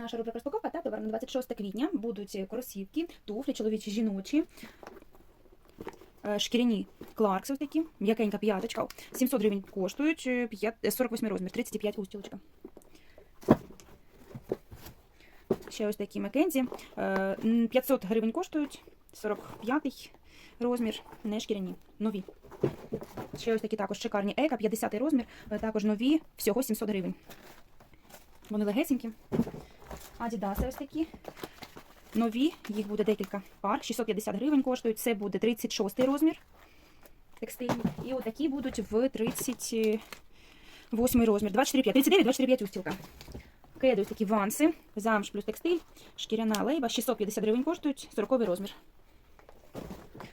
Наша рубрика розпаковка та товар на 26 квітня будуть кросівки, туфлі, чоловічі, жіночі, е, шкіряні кларкси такі, м'якенька п'яточка. 700 гривень коштують, е, п'ят- е, 48 розмір, 35 устілочка. Ще ось такі Маккензі. е, 500 гривень коштують, 45 розмір, не шкіряні, нові. Ще ось такі також шикарні ека, 50 розмір, е, також нові, всього 700 гривень. Вони легесенькі. Адідаси ось такі. Нові, їх буде декілька пар, 650 гривень коштують. Це буде 36 розмір текстильний. І отакі будуть в 38 розмір. 24,5. 39, 24,5 устілка. Кеди ось такі ванси, замш плюс текстиль, шкіряна лейба, 650 гривень коштують, 40 розмір.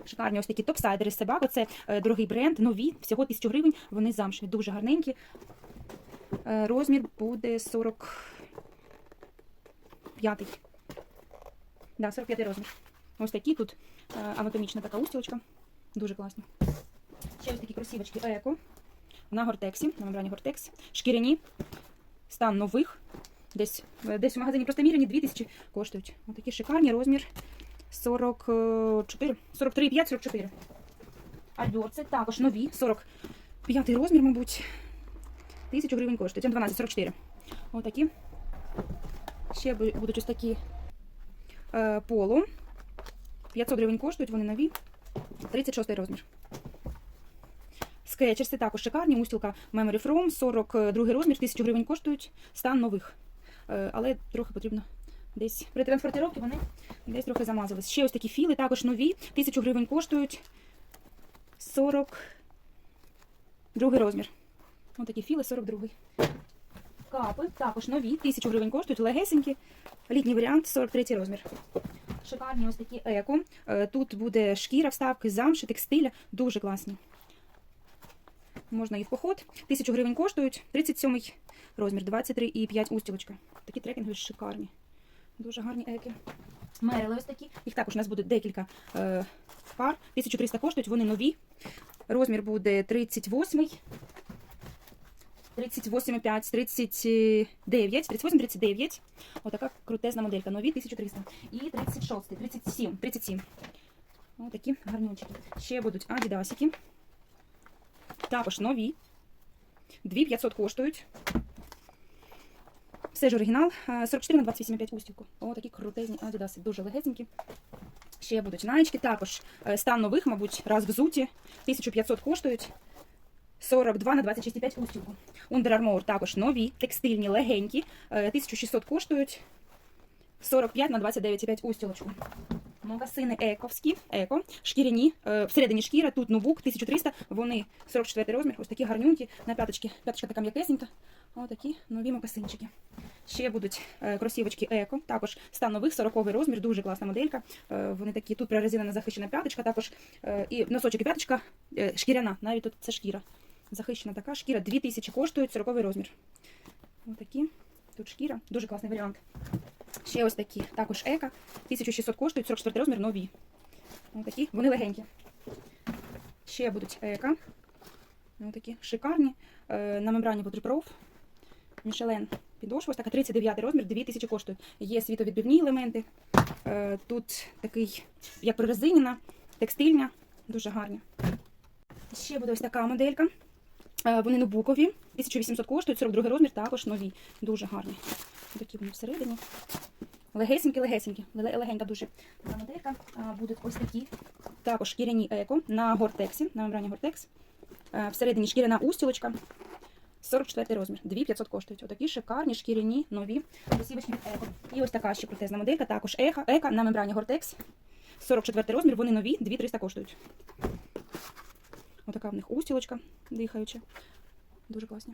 Шикарні ось такі топсайдери з собаку. Це е, дорогий бренд, нові, всього 1000 гривень. Вони замшеві, дуже гарненькі. Е, розмір буде 45. Да, 45 розмір. Ось такі тут е, анатомічна така устілочка. Дуже класно. Ще ось такі кросівочки еко на гортексі, на мембрані гортекс. Шкіряні. Стан нових. Десь, е, десь в магазині просто міряні 2000 коштують. Ось такі шикарні розмір 44, 43, 5, 44. Альбер, це також нові, 45 розмір, мабуть. 1000 гривень коштують. М 12, 44. Ще будуть ось такі е, поло. 500 гривень коштують, вони нові. 36 розмір. Скетчерси також шикарні. Устілка Memory From, 42 розмір, 1000 гривень коштують. Стан нових. Е, але трохи потрібно десь при транспортировці вони десь трохи замазались. Ще ось такі філи, також нові, 1000 гривень коштують. 42 розмір. Ось такі філи, 42. Капи також нові, 1000 гривень коштують, легесенькі. Літній варіант, 43 розмір. Шикарні ось такі еко. Е, Тут буде шкіра, вставки, замши, текстиля. Дуже класні. Можна і в поход. 1000 гривень коштують, 37 розмір, 23,5 устілочка. Такі трекінги шикарні. Дуже гарні еки. Мерили ось такі. Їх також у нас буде декілька е, пар. 1300 коштують, вони нові. Розмір буде 38. 38,5, 39, 38, 39. Отака крутезна моделька. Нові 1300. І 36, 37, 37. Отакі гарнючки. Ще будуть адідасики. Також нові. 2500 коштують. Все ж оригінал. Е, 44 на 28,5 устілку. О, такі крутезні адідаси. Дуже легесенькі. Ще будуть наєчки. Також е, стан нових, мабуть, раз взуті. 1500 коштують. 42 на 26,5 устілку. Under Armour також нові, текстильні, легенькі. Е, 1600 коштують. 45 на 29,5 устілочку. Мокасини ековські, еко, шкіряні, е, всередині шкіра, тут нубук, 1300, вони 44 розмір, ось такі гарнюнькі, на п'яточки, п'яточка така м'якесенька, ось такі нові мокасинчики. Ще будуть е, кросівочки еко, також стан нових, 40 розмір, дуже класна моделька, е, вони такі, тут прорезинена захищена п'яточка, також е, і носочок і п'яточка е, шкіряна, навіть тут це шкіра, захищена така шкіра, 2000 коштують, 40 розмір. Ось такі, тут шкіра, дуже класний варіант. Ще ось такі, також ека. 1600 коштують, 44 розмір, нові. Ось такі, вони легенькі. Ще будуть ека. Ось такі шикарні. Е, на мембрані Waterproof. Мішелен підошва, ось така 39 розмір, 2000 коштують. Є світовідбивні елементи. Е, тут такий, як прорезинена, текстильня, дуже гарні. Ще буде ось така моделька. Е, вони нобукові, 1800 коштують, 42 розмір, також нові. Дуже гарні. Такі вони всередині. Легесенькі, легесенькі. Легенька дуже така моделька. Будуть ось такі. Також шкіряні еко на гортексі, на мембрані гортекс. Е, Всередині шкіряна устілочка. 44 розмір. 2500 коштують. Отакі шикарні, шкіряні, нові кросівочки від еко. І ось така ще протезна моделька, також еха, ека на мембрані гортекс. 44 розмір, вони нові, 2300 коштують. Отака в них устілочка дихаюча. Дуже класні.